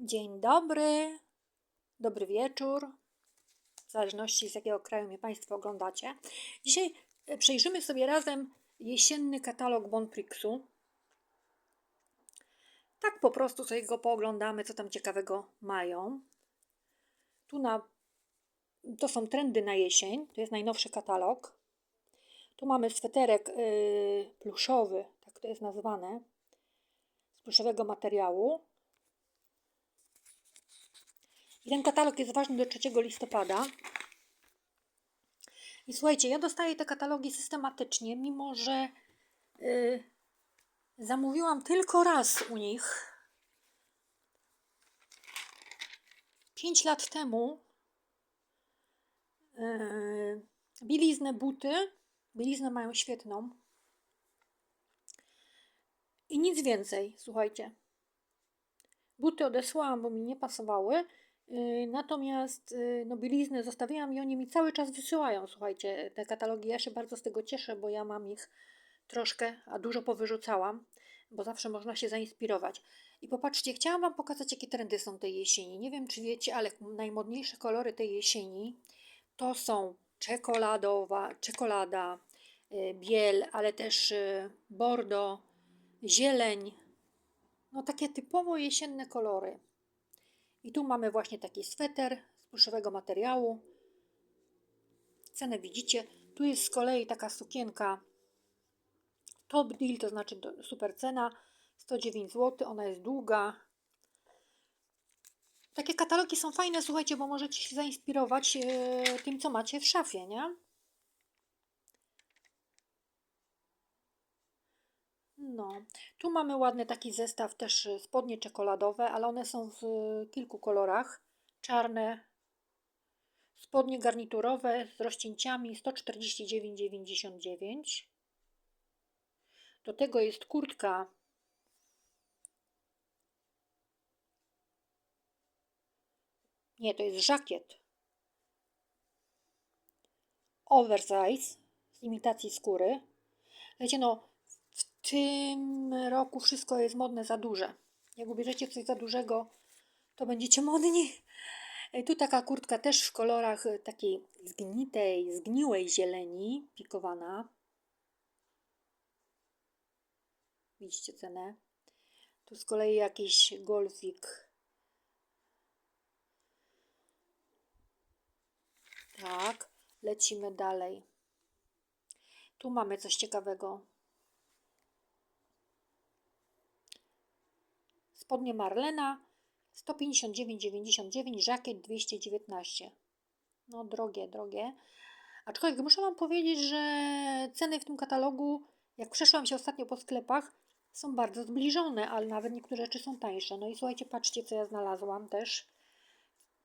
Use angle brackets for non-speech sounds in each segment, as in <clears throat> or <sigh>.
Dzień dobry, dobry wieczór, w zależności z jakiego kraju mnie Państwo oglądacie. Dzisiaj e, przejrzymy sobie razem jesienny katalog Bonprixu. Tak po prostu sobie go pooglądamy, co tam ciekawego mają. Tu na, to są trendy na jesień, to jest najnowszy katalog. Tu mamy sweterek yy, pluszowy, tak to jest nazwane, z pluszowego materiału. Ten katalog jest ważny do 3 listopada. I słuchajcie, ja dostaję te katalogi systematycznie, mimo że yy, zamówiłam tylko raz u nich. 5 lat temu yy, bieliznę buty. Bieliznę mają świetną. I nic więcej, słuchajcie. Buty odesłałam, bo mi nie pasowały. Yy, natomiast yy, no, bieliznę zostawiłam i oni mi cały czas wysyłają, słuchajcie, te katalogi. Ja się bardzo z tego cieszę, bo ja mam ich troszkę, a dużo powyrzucałam, bo zawsze można się zainspirować. I popatrzcie, chciałam Wam pokazać, jakie trendy są tej jesieni. Nie wiem, czy wiecie, ale najmodniejsze kolory tej jesieni to są czekoladowa, czekolada, yy, biel, ale też bordo, zieleń. No takie typowo jesienne kolory. I tu mamy właśnie taki sweter z pluszowego materiału. Cenę widzicie. Tu jest z kolei taka sukienka top deal, to znaczy super cena. 109 zł, ona jest długa. Takie katalogi są fajne, słuchajcie, bo możecie się zainspirować yy, tym, co macie w szafie, nie? No, tu mamy ładny taki zestaw, też y, spodnie czekoladowe, ale one są w kilku kolorach. Czarne, spodnie garniturowe z rozcięciami 149,99. Do tego jest kurtka Nie, to jest żakiet. Oversize z imitacji skóry. Wiecie, no, tym roku wszystko jest modne za duże. Jak ubierzecie coś za dużego, to będziecie modni. Tu taka kurtka też w kolorach takiej zgnitej, zgniłej zieleni, pikowana. Widzicie cenę. Tu z kolei jakiś golfik. Tak, lecimy dalej. Tu mamy coś ciekawego. Spodnie Marlena 159,99, żakiet 219. No drogie, drogie. Aczkolwiek muszę Wam powiedzieć, że ceny w tym katalogu, jak przeszłam się ostatnio po sklepach, są bardzo zbliżone, ale nawet niektóre rzeczy są tańsze. No i słuchajcie, patrzcie, co ja znalazłam też.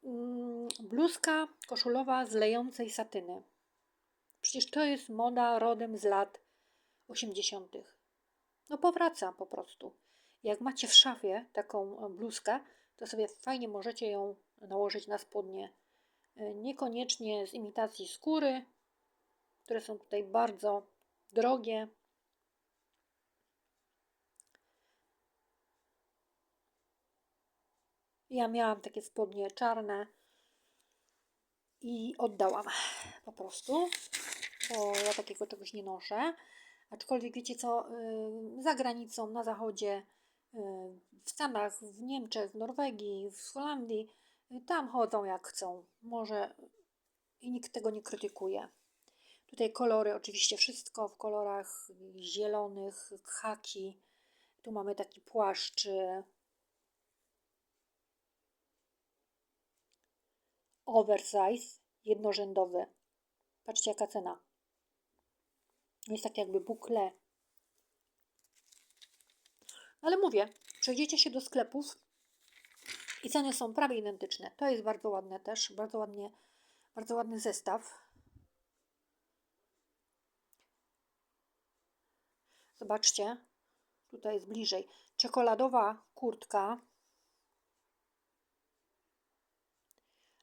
Mm, bluzka koszulowa z lejącej satyny. Przecież to jest moda rodem z lat 80. No powraca po prostu. Jak macie w szafie taką bluzkę, to sobie fajnie możecie ją nałożyć na spodnie. E, niekoniecznie z imitacji skóry, które są tutaj bardzo drogie. Ja miałam takie spodnie czarne i oddałam po prostu, bo ja takiego czegoś nie noszę. Aczkolwiek wiecie co, y, za granicą, na zachodzie w Stanach, w Niemczech, w Norwegii, w Holandii, tam chodzą jak chcą. Może i nikt tego nie krytykuje. Tutaj kolory, oczywiście wszystko w kolorach zielonych, khaki. Tu mamy taki płaszcz oversize, jednorzędowy. Patrzcie jaka cena. Jest tak jakby bukle ale mówię, przejdziecie się do sklepów i ceny są prawie identyczne. To jest bardzo ładne też, bardzo ładnie, bardzo ładny zestaw. Zobaczcie, tutaj jest bliżej. Czekoladowa kurtka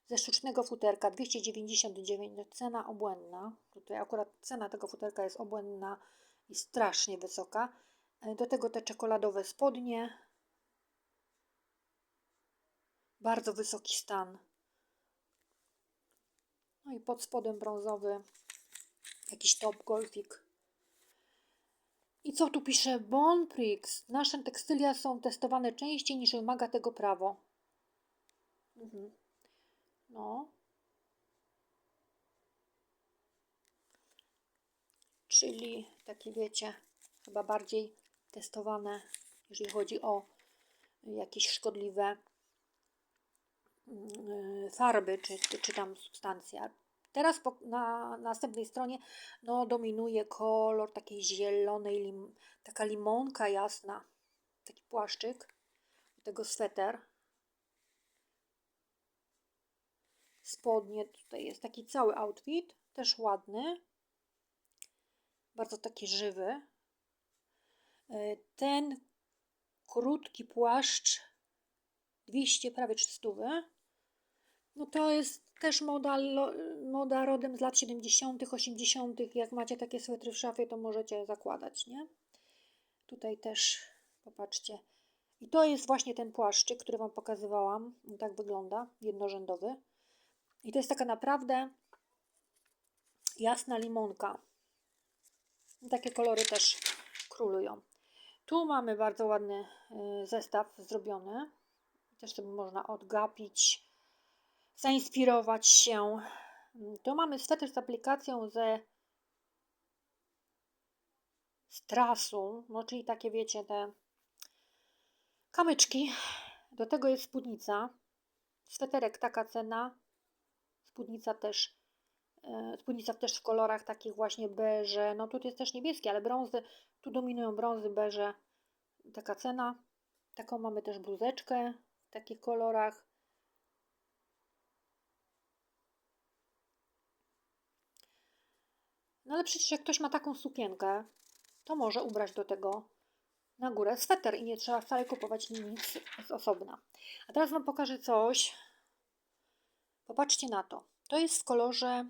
ze sztucznego futerka 299, cena obłędna. Tutaj akurat cena tego futerka jest obłędna i strasznie wysoka. Do tego te czekoladowe spodnie. Bardzo wysoki stan. No i pod spodem brązowy jakiś top golfik. I co tu pisze? Bonprix. Nasze tekstylia są testowane częściej niż wymaga tego prawo. Mhm. No. Czyli takie wiecie, chyba bardziej testowane, jeżeli chodzi o jakieś szkodliwe mm, farby czy, czy, czy tam substancje. Teraz po, na, następnej stronie no, dominuje kolor takiej zielonej, lim, taka limonka jasna, taki płaszczyk, tego sweter. Spodnie, tutaj jest taki cały outfit, też ładny, bardzo taki żywy. E, ten krótki płaszcz 200, prawie 300. No to jest też moda, moda rodem z lat 70., 80. Jak macie takie swetry w szafie, to możecie zakładać, nie? Tutaj też popatrzcie. I to jest właśnie ten płaszczyk, który Wam pokazywałam. On tak wygląda, jednorzędowy. I to jest taka naprawdę jasna limonka. Takie kolory też królują. Tu mamy bardzo ładny y, zestaw zrobiony. Też sobie można odgapić, zainspirować się. Tu mamy sweter z aplikacją ze strasu, no czyli takie wiecie, te kamyczki. Do tego jest spódnica. Sweterek taka cena. Spódnica też spódnica też w kolorach takich właśnie beże. No tu jest też niebieski, ale brązy, tu dominują brązy, beże. Taka cena. Taką mamy też bluzeczkę w takich kolorach. No ale przecież jak ktoś ma taką sukienkę, to może ubrać do tego na górę sweter i nie trzeba wcale kupować nic z osobna. A teraz Wam pokażę coś. Popatrzcie na to. To jest w kolorze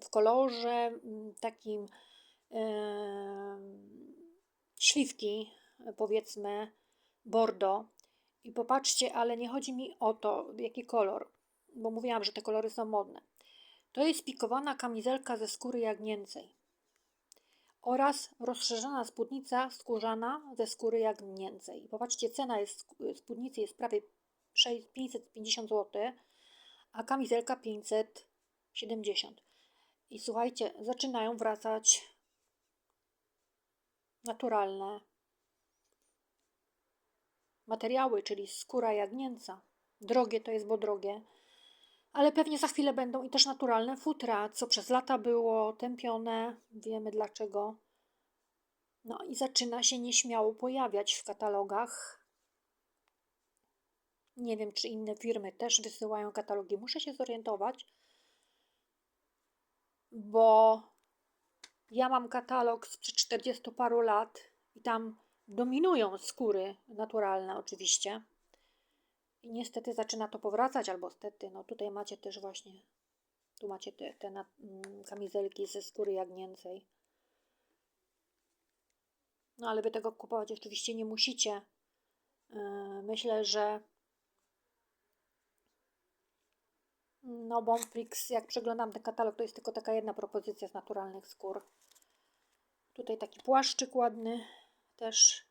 w kolorze takim śliwki, powiedzmy bordo. I popatrzcie, ale nie chodzi mi o to, jaki kolor, bo mówiłam, że te kolory są modne. To jest pikowana kamizelka ze skóry jagnięcej oraz rozszerzona spódnica skórzana ze skóry jagnięcej. Popatrzcie, cena jest, spódnicy jest prawie 550 zł, a kamizelka 500 70. I słuchajcie, zaczynają wracać naturalne materiały, czyli skóra jagnięca. Drogie to jest, bo drogie, ale pewnie za chwilę będą i też naturalne futra, co przez lata było tępione, wiemy dlaczego. No i zaczyna się nieśmiało pojawiać w katalogach. Nie wiem, czy inne firmy też wysyłają katalogi. Muszę się zorientować, bo ja mam katalog sprzed 40 paru lat i tam dominują skóry naturalne oczywiście. I niestety zaczyna to powracać, albo stety, no tutaj macie też właśnie, tu macie te, te na, mm, kamizelki ze skóry jagnięcej. No ale wy tego kupować oczywiście nie musicie. Yy, myślę, że No, Bonflix, jak przeglądam ten katalog, to jest tylko taka jedna propozycja z naturalnych skór. Tutaj taki płaszczyk ładny też.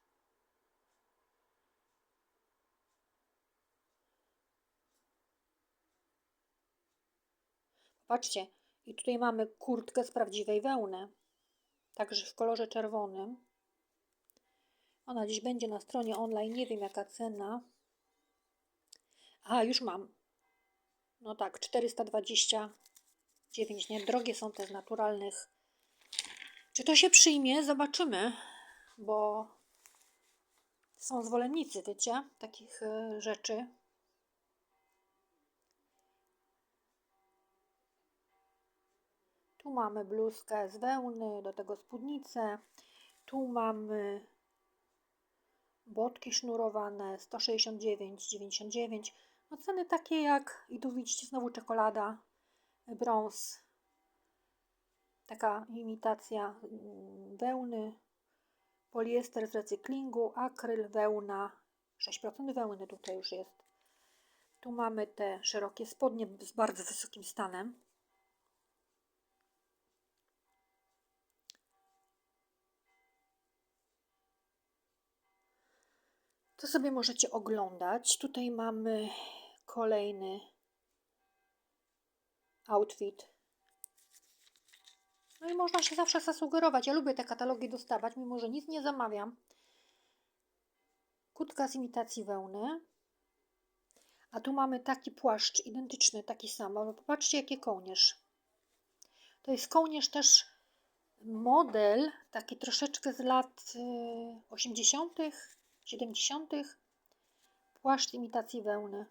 Patrzcie, i tutaj mamy kurtkę z prawdziwej wełny, także w kolorze czerwonym. Ona dziś będzie na stronie online, nie wiem jaka cena. A, już mam. No tak, 429, nie? Drogie są te z naturalnych. Czy to się przyjmie? Zobaczymy, bo są zwolennicy, wiecie, takich y, rzeczy. Tu mamy bluzkę z wełny, do tego spódnicę. Tu mamy botki sznurowane 169,99. No ceny takie jak, i tu widzicie znowu czekolada, brąz, taka imitacja mm, wełny, poliester z recyklingu, akryl, wełna 6% wełny tutaj już jest. Tu mamy te szerokie spodnie z bardzo wysokim stanem. To sobie możecie oglądać. Tutaj mamy kolejny outfit. No i można się zawsze zasugerować. Ja lubię te katalogi dostawać, mimo że nic nie zamawiam. Kutka z imitacji wełny. A tu mamy taki płaszcz identyczny, taki sam. Ale popatrzcie, jaki kołnierz. To jest kołnierz też model, taki troszeczkę z lat 80., 70. Płaszcz imitacji wełny.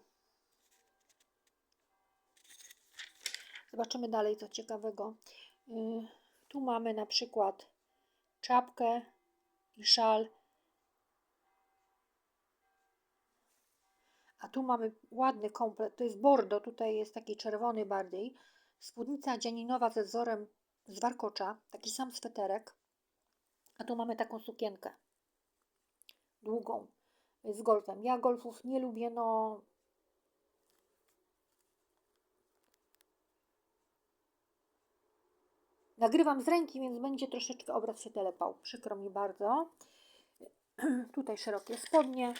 Zobaczymy dalej co ciekawego. Y, tu mamy na przykład czapkę i szal. A tu mamy ładny komplet. To jest bordo, tutaj jest taki czerwony bardziej. Spódnica dzianinowa ze wzorem z warkocza, taki sam sweterek. A tu mamy taką sukienkę długą z golfem. Ja golfów nie lubię, no Nagrywam z ręki, więc będzie troszeczkę obraz się telepał. Przykro mi bardzo. <clears throat> Tutaj szerokie spodnie.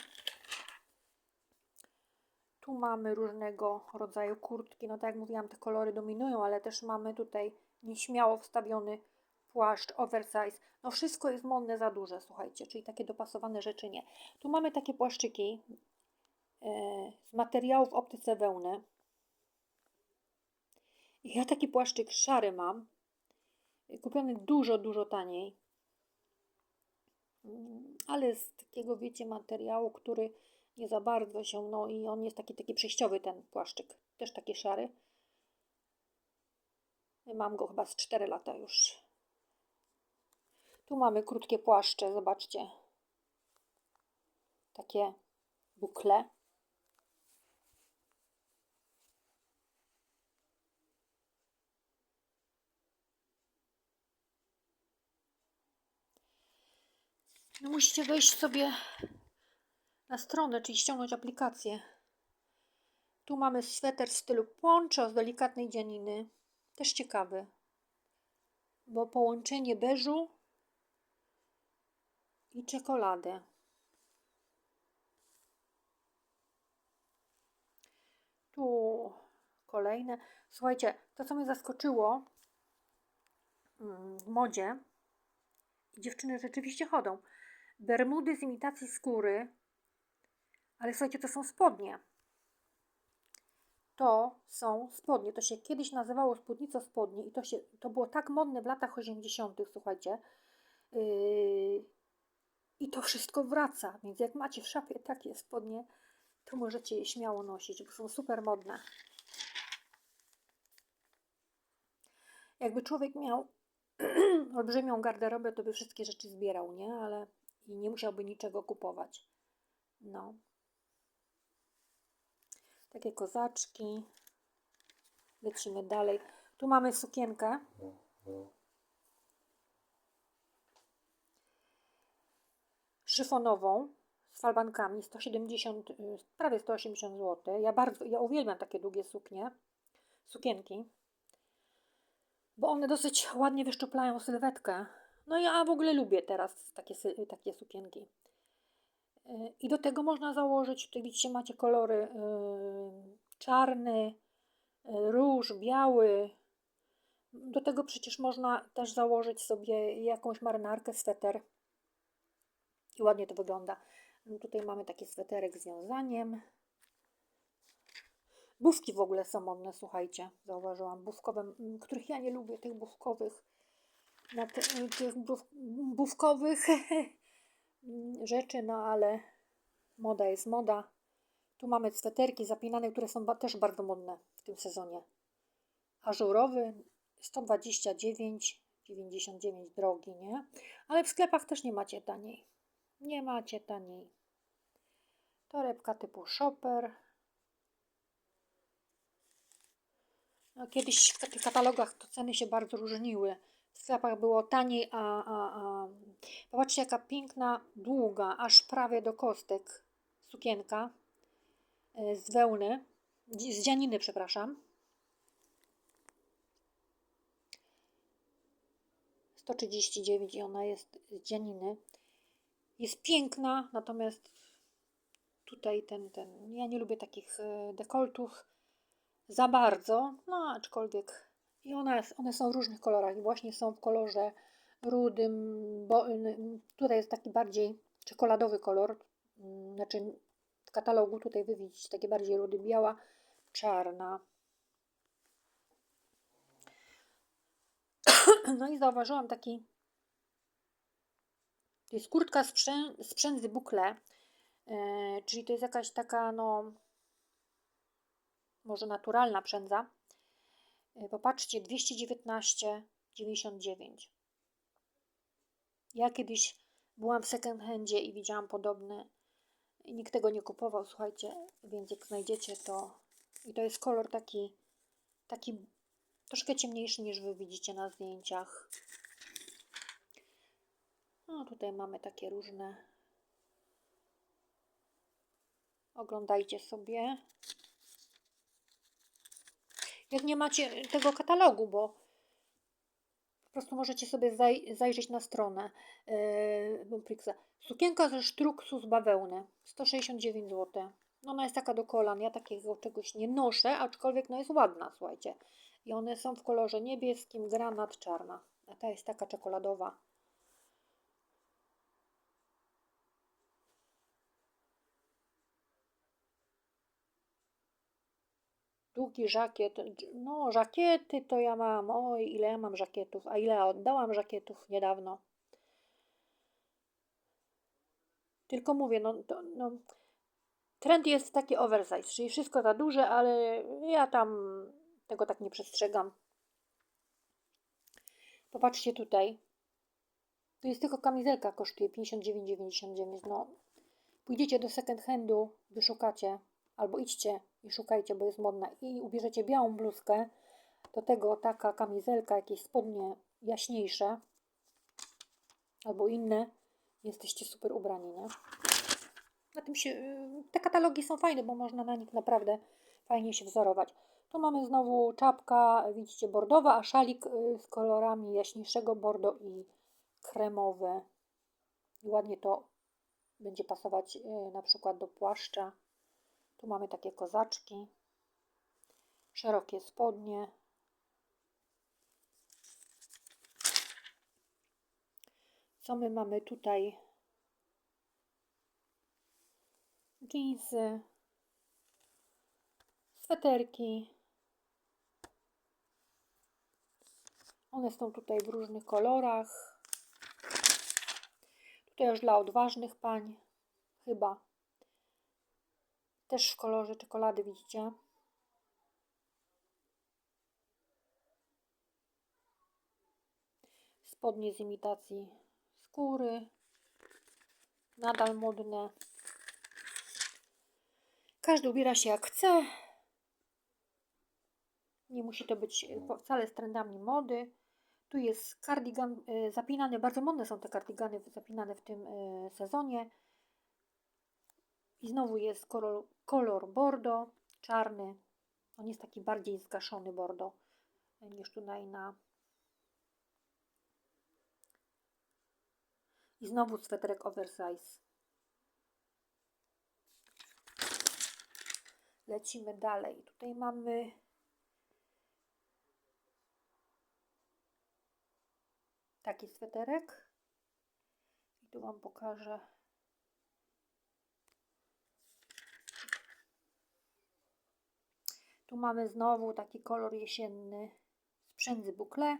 Tu mamy różnego rodzaju kurtki. No tak jak mówiłam, te kolory dominują, ale też mamy tutaj nieśmiało wstawiony płaszcz, oversize. No wszystko jest modne za duże, słuchajcie, czyli takie dopasowane rzeczy nie. Tu mamy takie płaszczyki e, z materiałów optyce wełny. Ja taki płaszczyk szary mam, kupiony dużo, dużo taniej, ale z takiego, wiecie, materiału, który nie za bardzo się, no i on jest taki, taki przejściowy ten płaszczyk, też taki szary. Mam go chyba z 4 lata już. Tu mamy krótkie płaszcze, zobaczcie. Takie bukle. No musicie wejść sobie na stronę, czyli ściągnąć aplikację. Tu mamy sweter w stylu poncho z delikatnej dzianiny. Też ciekawy, bo połączenie beżu i czekolady. Tu kolejne. Słuchajcie, to co mnie zaskoczyło mm, w modzie, dziewczyny rzeczywiście chodzą. Bermudy z imitacji skóry, ale słuchajcie, to są spodnie. To są spodnie. To się kiedyś nazywało spódnico spodnie i to, się, to było tak modne w latach 80., słuchajcie. Yy, I to wszystko wraca. Więc jak macie w szafie takie spodnie, to możecie je śmiało nosić, bo są super modne. Jakby człowiek miał <clears throat> olbrzymią garderobę, to by wszystkie rzeczy zbierał, nie? Ale i nie musiałby niczego kupować. No. Takie kozaczki. Lecimy dalej. Tu mamy sukienkę. Szyfonową z falbankami 170, prawie 180 zł. Ja bardzo, ja uwielbiam takie długie suknie, sukienki, bo one dosyć ładnie wyszczuplają sylwetkę no ja w ogóle lubię teraz takie, takie sukienki. Y, I do tego można założyć, tutaj widzicie, macie kolory y, czarny, y, róż, biały. Do tego przecież można też założyć sobie jakąś marynarkę, sweter. I ładnie to wygląda. No tutaj mamy taki sweterek z wiązaniem. Bufki w ogóle są modne, słuchajcie, zauważyłam. Bufkowe, których ja nie lubię, tych bufkowych na te, tych bówkowych <laughs> rzeczy, no ale moda jest moda. Tu mamy sweterki zapinane, które są też bardzo modne w tym sezonie. Ażurowy 129,99 drogi, nie? Ale w sklepach też nie macie taniej. Nie macie taniej. Torebka typu shopper. No, kiedyś w takich katalogach to ceny się bardzo różniły w sklepach było taniej, a, a, a popatrzcie jaka piękna, długa, aż prawie do kostek sukienka e, z wełny, z dzianiny, przepraszam. 139 i ona jest z dzianiny. Jest piękna, natomiast tutaj ten, ten, ja nie lubię takich e, dekoltów za bardzo, no aczkolwiek i jest, one są w różnych kolorach i właśnie są w kolorze rudym, bo n- tutaj jest taki bardziej czekoladowy kolor, mm, znaczy w katalogu tutaj wy widzicie takie bardziej rudy, biała, czarna. <clears throat> No i zauważyłam taki, to jest kurtka z, przę, z przędzy bukle, e, czyli to jest jakaś taka, no, może naturalna przędza. E, Popatrzcie, 219,99. Ja kiedyś byłam w second handzie i widziałam podobne. I nikt tego nie kupował, słuchajcie, więc jak znajdziecie to. I to jest kolor taki, taki troszkę ciemniejszy niż wy widzicie na zdjęciach. No tutaj mamy takie różne. Oglądajcie sobie. Jak nie macie tego katalogu, bo po prostu możecie sobie zaj zajrzeć na stronę yy, Bumprixa. Sukienka ze sztruksu z bawełny, 169 zł. No ona jest taka do kolan, ja takiego czegoś nie noszę, aczkolwiek no jest ładna, słuchajcie. I one są w kolorze niebieskim, granat, czarna. A ta jest taka czekoladowa. Długi żakiet. No, żakiety to ja mam. Oj, ile ja mam żakietów. A ile oddałam żakietów niedawno. Tylko mówię, no, to, no trend jest taki oversize, czyli wszystko za duże, ale ja tam tego tak nie przestrzegam. Popatrzcie tutaj. Tu jest tylko kamizelka, kosztuje 59,99. No, pójdziecie do second handu, wyszukacie, albo idźcie i szukajcie, bo jest modna i ubierzecie białą bluzkę, do tego taka kamizelka, jakieś spodnie jaśniejsze, albo inne, jesteście super ubrani, nie? Na tym się, y, te katalogi są fajne, bo można na nich naprawdę fajnie się wzorować. Tu mamy znowu czapka, widzicie, bordowa, a szalik y, z kolorami jaśniejszego bordo i kremowe. I ładnie to będzie pasować y, na przykład do płaszcza. Tu mamy takie kozaczki, szerokie spodnie. Co my mamy tutaj? Jeansy, sweterki. One są tutaj w różnych kolorach. Tutaj już dla odważnych pań, chyba. Też w kolorze czekolady, widzicie? Spodnie z imitacji skóry. Nadal modne. Każdy ubiera się jak chce. Nie musi to być e, wcale z trendami mody. Tu jest kardigan e, zapinany. Bardzo modne są te kardigany zapinane w tym e, sezonie. I znowu jest kolor, kolor bordo, czarny. On jest taki bardziej zgaszony bordo niż tutaj na. I znowu sweterek oversize. Lecimy dalej. Tutaj mamy taki sweterek. I tu Wam pokażę. Tu mamy znowu taki kolor jesienny z przędzy bukle.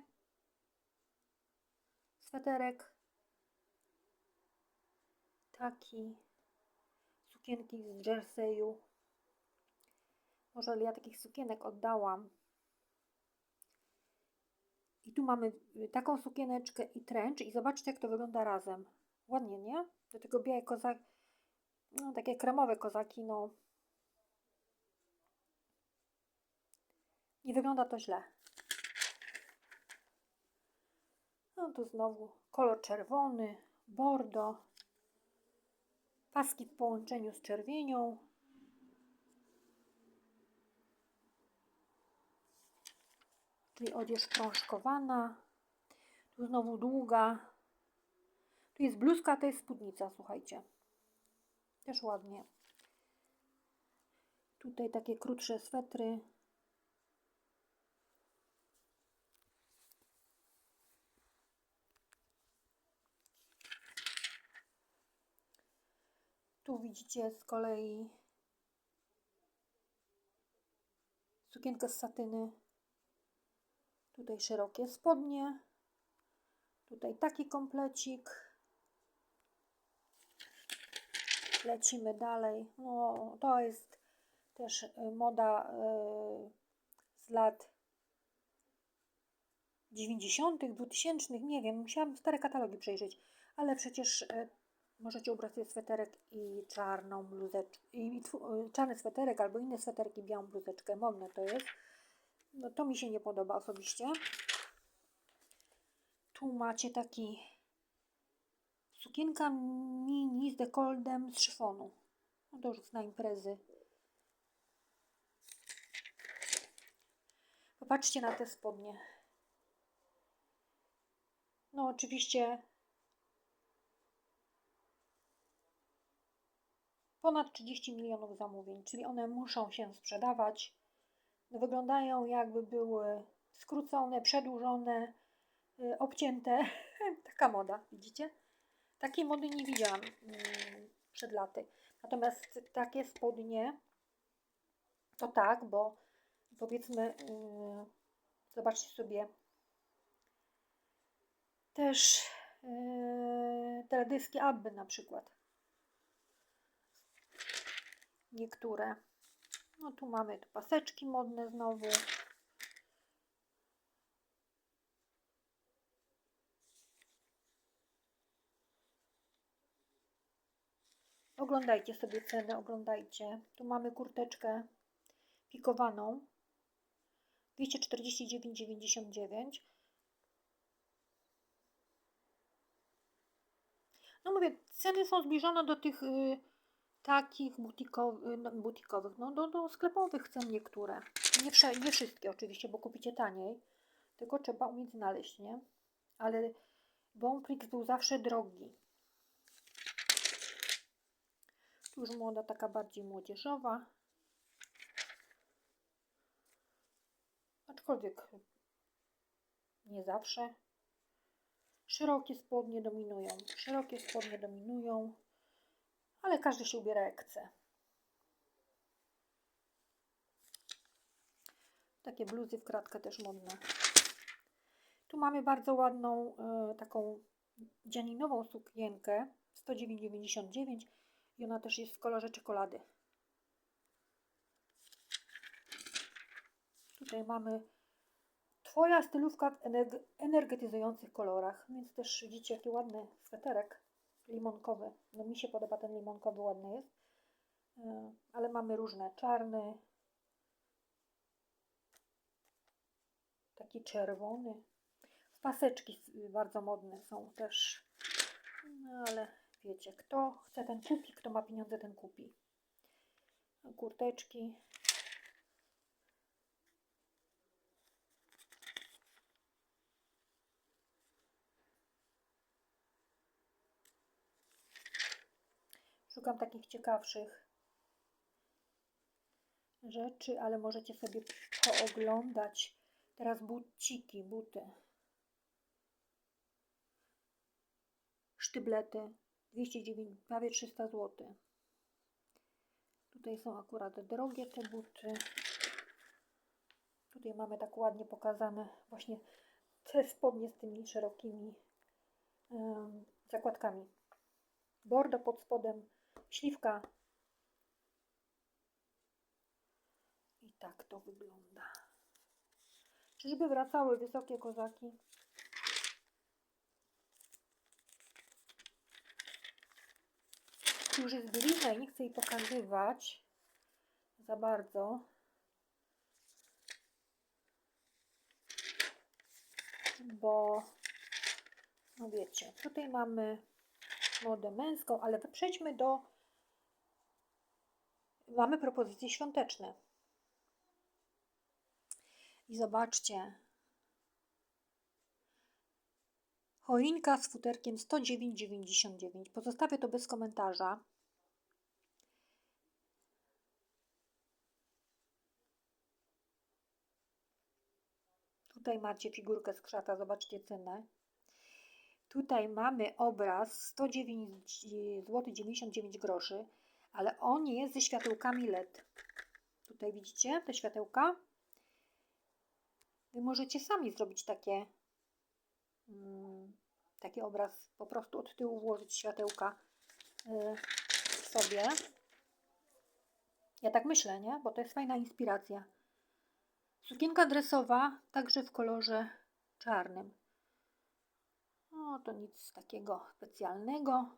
Sweterek. Taki. Sukienki z jerseyu. Może ja takich sukienek oddałam. I tu mamy taką sukieneczkę i trench i zobaczcie jak to wygląda razem. Ładnie, nie? Do tego białe kozaki, no takie kremowe kozaki, no. Nie wygląda to źle. No tu znowu kolor czerwony, bordo. Paski w połączeniu z czerwienią. Czyli odzież prążkowana. Tu znowu długa. Tu jest bluzka, to jest spódnica, słuchajcie. Też ładnie. Tutaj takie krótsze swetry. Tu widzicie z kolei sukienkę z satyny. Tutaj szerokie spodnie. Tutaj taki komplecik. Lecimy dalej. No, to jest też y, moda y, z lat 90., 2000, nie wiem, musiałam stare katalogi przejrzeć, ale przecież y, możecie ubrać sobie sweterek i czarną bluzeczkę, i tfu, y, czarny sweterek albo inne sweterki, białą bluzeczkę, modne to jest. No to mi się nie podoba osobiście. Tu macie taki sukienka mini z dekoldem z szyfonu. No to już na imprezy. Popatrzcie na te spodnie. No oczywiście ponad 30 milionów zamówień, czyli one muszą się sprzedawać. Wyglądają jakby były skrócone, przedłużone, y, obcięte. <laughs> Taka moda, widzicie? Takiej mody nie widziałam mm, przed laty. Natomiast takie spodnie to tak, bo powiedzmy, yy, zobaczcie sobie też yy, teledyski Abby na przykład. Niektóre. No tu mamy te paseczki modne znowu. Oglądajcie sobie ceny, oglądajcie. Tu mamy kurteczkę pikowaną 249,99. No mówię, ceny są zbliżone do tych y, takich butikowych, no, butikowych no do, do sklepowych cen niektóre. Nie, wsze- nie wszystkie oczywiście, bo kupicie taniej, tylko trzeba umieć znaleźć, nie? Ale Bonprix był zawsze drogi. Tu już moda taka bardziej młodzieżowa. Aczkolwiek nie zawsze. Szerokie spodnie dominują. Szerokie spodnie dominują, ale każdy się ubiera jak chce. Takie bluzy w kratkę też modne. Tu mamy bardzo ładną e, taką dzianinową sukienkę 109,99 i ona też jest w kolorze czekolady. Tutaj mamy Twoja stylówka w energ- energetyzujących kolorach. Więc też widzicie, jaki ładny sweterek limonkowy. No mi się podoba ten limonkowy, ładny jest. E, Ale mamy różne, czarny, taki czerwony. Paseczki bardzo modne są też. No ale wiecie, kto chce ten kupi, kto ma pieniądze ten kupi. Kurteczki. Szukam takich ciekawszych rzeczy, ale możecie sobie pooglądać. Teraz buciki, buty. Sztyblety 209, prawie 300 zł. Tutaj są akurat drogie te buty. Tutaj mamy tak ładnie pokazane właśnie te spodnie z tymi szerokimi em, zakładkami. Bordo pod spodem, śliwka. I tak to wygląda. Czyżby wracały wysokie kozaki? Już jest bielizna i nie chcę jej pokazywać za bardzo. Bo, no wiecie, tutaj mamy modę męską, ale przejdźmy do mamy propozycje świąteczne. I zobaczcie. Choinka z futerkiem 109,99. Pozostawię to bez komentarza. Tutaj macie figurkę z krzata, zobaczcie cenę. Tutaj mamy obraz 109 zł 99 groszy, ale on jest ze światełkami LED. Tutaj widzicie te światełka? Wy możecie sami zrobić takie, mm, taki obraz, po prostu od tyłu włożyć światełka y, sobie. Ja tak myślę, nie? Bo to jest fajna inspiracja. Sukienka dresowa, także w kolorze czarnym. No to nic takiego specjalnego.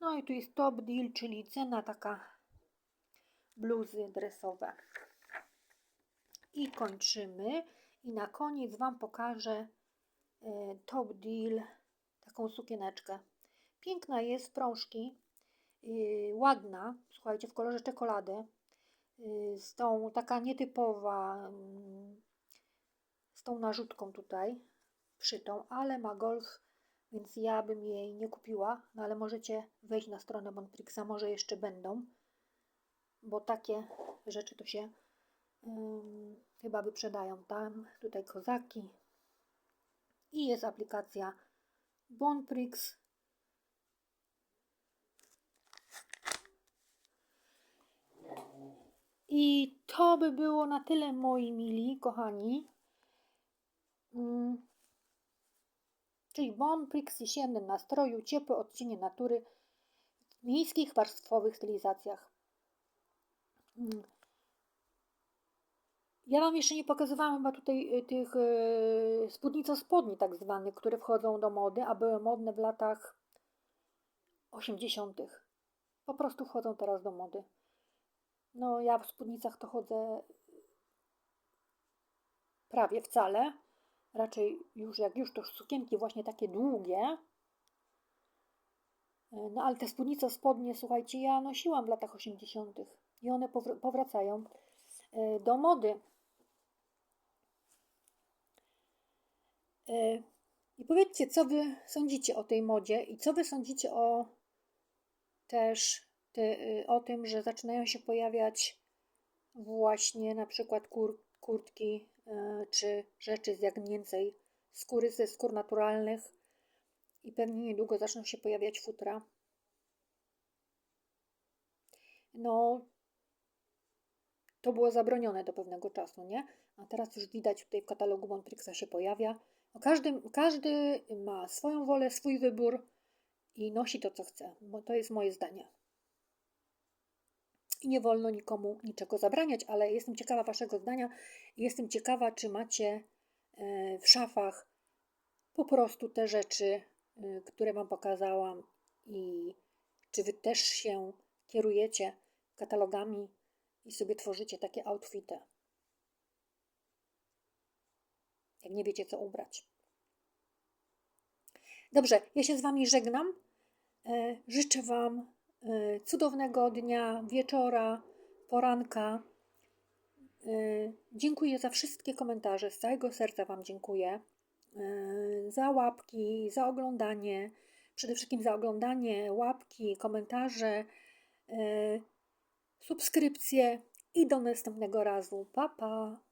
No i tu jest top deal, czyli cena taka bluzy dresowe. I kończymy. I na koniec Wam pokażę e, top deal, taką sukieneczkę. Piękna jest, prążki, yy, ładna, słuchajcie, w kolorze czekolady, z tą, taka nietypowa, yy, z tą narzutką tutaj, szytą, ale ma golf, więc ja bym jej nie kupiła, no ale możecie wejść na stronę Bonprixa, może jeszcze będą, bo takie rzeczy to się chyba wyprzedają tam, tutaj kozaki i jest aplikacja Bonprix. I to by było na tyle, moi mili, kochani. Czyli Bonprix jesienny nastroju, ciepłe odcienie natury w miejskich warstwowych stylizacjach. Mm. Ja Wam jeszcze nie pokazywałam chyba tutaj y, tych yy, spódnico-spodni tak zwanych, które wchodzą do mody, a były modne w latach 80. Po prostu wchodzą teraz do mody. No ja w spódnicach to chodzę prawie wcale. Raczej już jak już to sukienki właśnie takie długie. No ale te spódnice spodnie, słuchajcie, ja nosiłam w latach 80. i one powracają y, do mody. E, I powiedzcie, co wy sądzicie o tej modzie i co wy sądzicie o też te, y, o tym, że zaczynają się pojawiać właśnie na przykład kur, kurtki e, czy rzeczy z jak więcej skóry ze skór naturalnych i pewnie niedługo zaczną się pojawiać futra. No, to było zabronione do pewnego czasu, nie? A teraz już widać tutaj w katalogu Montrixa się pojawia. No każdy, każdy ma swoją wolę, swój wybór i nosi to, co chce, bo to jest moje zdanie. I nie wolno nikomu niczego zabraniać, ale jestem ciekawa Waszego zdania. Jestem ciekawa, czy macie e, w szafach po prostu te rzeczy, e, które Wam pokazałam, i czy Wy też się kierujecie katalogami i sobie tworzycie takie outfity jak nie wiecie, co ubrać. Dobrze, ja się z Wami żegnam. E, życzę Wam cudownego dnia, wieczora, poranka. E, dziękuję za wszystkie komentarze, z całego serca Wam dziękuję. Za łapki, za oglądanie, przede wszystkim za oglądanie, łapki, komentarze, subskrypcje i do następnego razu. Pa, pa!